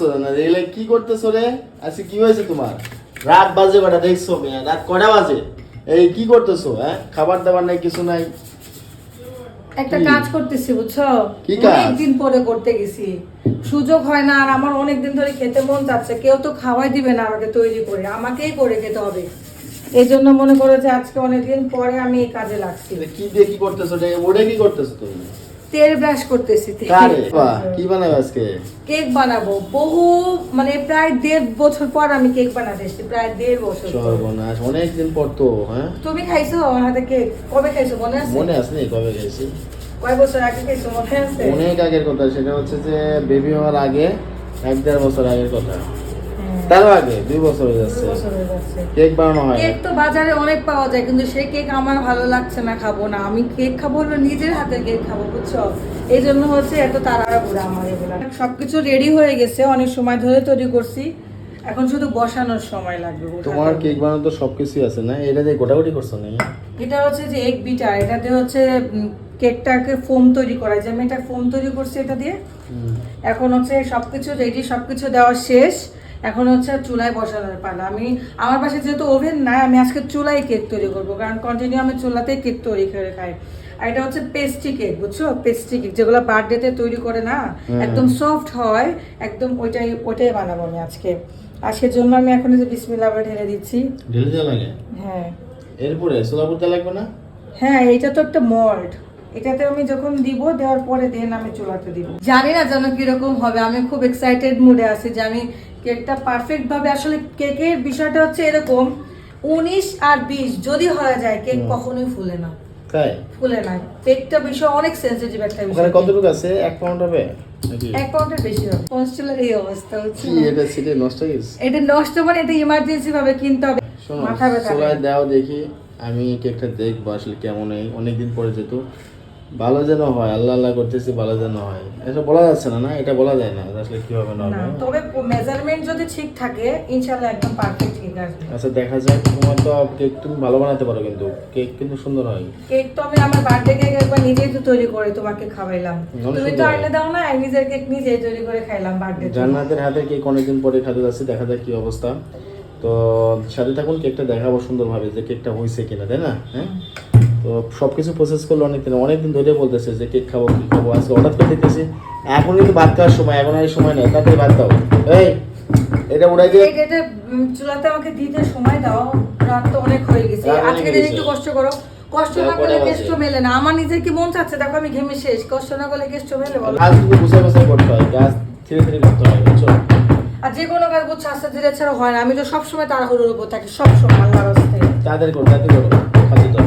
করছ কি করতেছো রে? আজকে কি হয়েছে তোমার? রাত বাজে কটা দেখছ মেয়ে রাত কটা বাজে? এই কি করতেছো হ্যাঁ? খাবার দাবার নাই কিছু নাই? একটা কাজ করতেছি বুঝছ? অনেকদিন পরে করতে গেছি। সুযোগ হয় না আর আমার অনেক দিন ধরে খেতে মন যাচ্ছে কেউ তো খাওয়াই দিবে না আমাকে তৈরি করে আমাকেই করে খেতে হবে। এই জন্য মনে করো যে আজকে অনেকদিন পরে আমি এই কাজে লাগছি। কি দিয়ে কি করতেছো রে? ওটা কি করতেছো তুমি? তেল ব্রাশ করতেছি। কি বানাবে আজকে? কেক বানাবো। বহু মানে প্রায় দেড় বছর পর আমি কেক বানাতে এসেছি প্রায় দেড় বছর। সর্বনাশ অনেকদিন পর তো হ্যাঁ? তুমি খাইছো আমার হাতে কেক? কবে খাইছো মনে আছে? মনে আছে কবে গেছি কয় বছর আগে খাইছো মনে আছে? অনেক আগের কথা সেটা হচ্ছে যে বেবি হওয়ার আগে এক দেড় বছর আগের কথা। তারও আগে দুই বছর হয়ে যাচ্ছে। কেক বানানো হয় কেক তো বাজারে অনেক পাওয়া যায় কিন্তু সেই কেক আমার ভালো লাগছে না খাব না। আমি কেক খাব হলো নিজের হাতের কেক খাব বুঝছ? এই জন্য হচ্ছে এত তাড়াহুড়া আমার এগুলা। সবকিছু রেডি হয়ে গেছে অনেক সময় ধরে তৈরি করছি। এখন শুধু বসানোর সময় লাগবে তোমার কেক বানানো তো সবকিছুই আছে না? এটা দিয়ে গোটাগুটি করছ নাকি? এটা হচ্ছে যে এগ বিটার এটাতে হচ্ছে কেকটাকে ফোম তৈরি করা যায় আমি এটা ফোম তৈরি করছি এটা দিয়ে। এখন হচ্ছে সবকিছু রেডি সবকিছু দেওয়া শেষ। এখন হচ্ছে চুলায় বসানোর পালা। আমি আমার পাশে যেহেতু ওভেন নাই আমি আজকে চুলায় কেক তৈরি করব কারণ কন্টিনিউ আমি চুলাতেই কেক তৈরি করে খাই। আর এটা হচ্ছে পেস্ট্রি কেক বুঝছ? পেস্ট্রি কেক যেগুলো বার্থডেতে তৈরি করে না একদম সফট হয় একদম ওইটাই ওইটাই বানাবো আমি আজকে। আজকের জন্য আমি এখন যে বিসমিল্লাহ বলে ঢেলে দিচ্ছি। ঢেলে দেওয়া লাগে? হ্যাঁ। এরপরে সোলা করতে লাগবে না? হ্যাঁ এটা তো একটা মল্ট এটাতে আমি যখন দিব দেওয়ার পরে দেন আমি চুলাতে দিব। জানি না যেন কীরকম হবে আমি খুব এক্সাইটেড মুডে আছি যে আমি কেকটা পারফেক্ট ভাবে আসলে কেকের বিষয়টা হচ্ছে এরকম উনিশ আর বিশ যদি হয়ে যায় কেক। কখনোই ফুলে না। তাই? ফুলে না। কেকটা বিষয় অনেক সেন্সিটিভ একটা ওখানে বিষয় কতটুকু আছে? এক পাউন্ড হবে? এক পাউন্ডের বেশি হবে। কনস্টেলার এই অবস্থা হচ্ছে এটা নষ্ট হয়ে গেছে এটা নষ্ট মানে এটা ইমার্জেন্সি ভাবে কিনতে হবে। মাথা ব্যথা দাও দেখি আমি কেকটা দেখব আসলে কেমন অনেকদিন পরে যেত ভালো যেন হয় আল্লাহ আল্লাহ করতেছি ভালো যেন হয়। এটা বলা যাচ্ছে না না? এটা বলা যায় না আসলে কি হবে না তবে মেজারমেন্ট যদি ঠিক থাকে ইনশাআল্লাহ একদম পারফেক্ট কেক আসবে। আচ্ছা দেখা যাক তোমার তো কেক তুমি ভালো বানাতে পারো কিন্তু। কেক কিন্তু সুন্দর হয়। কেক তো আমি আমার বার্থডে কেক একবার নিজেই তো তৈরি করে তোমাকে খাওয়াইলাম। তুমি তো আনলে দাও না আমি নিজের কেক নিজেই তৈরি করে খাইলাম বার্থডে জান্নাতের হাতে কেক অনেকদিন পরে খাতে যাচ্ছে দেখা যাক কি অবস্থা। তো সাথে থাকুন কেকটা দেখাবো সুন্দরভাবে যে কেকটা হয়েছে কিনা তাই না? হ্যাঁ? তো সব কিছু প্রসেস করলে অনেকদিন অনেকদিন ধরে বলতেছে যে কেক খাব কি খাব আজকে হঠাৎ করে দেখতেছি এখন কিন্তু ভাত খাওয়ার সময় এখন আর সময় নেই তাতে ভাত দাও এই এটা উড়াই দিয়ে এটা চুলাতে আমাকে দিতে সময় দাও রাত তো অনেক হয়ে গেছে। আজকে দিন একটু কষ্ট করো। কষ্ট না করলে কেষ্ট মেলে না। আমার নিজের কি মন চাচ্ছে? দেখো আমি ঘেমে শেষ। কষ্ট না করলে কেষ্ট মেলে বলো। কাজ কিন্তু গুছাই গুছাই করতে হয়। কাজ ধীরে ধীরে করতে হয় বুঝছ? আর যে কোনো কাজ বুঝছ আস্তে ধীরে ছাড়া হয় না। আমি তো সবসময় তাড়াহুড়োর উপর থাকি সবসময় আল্লাহর হস্তে তাড়াতাড়ি করো তাড়াতাড়ি করো। তো।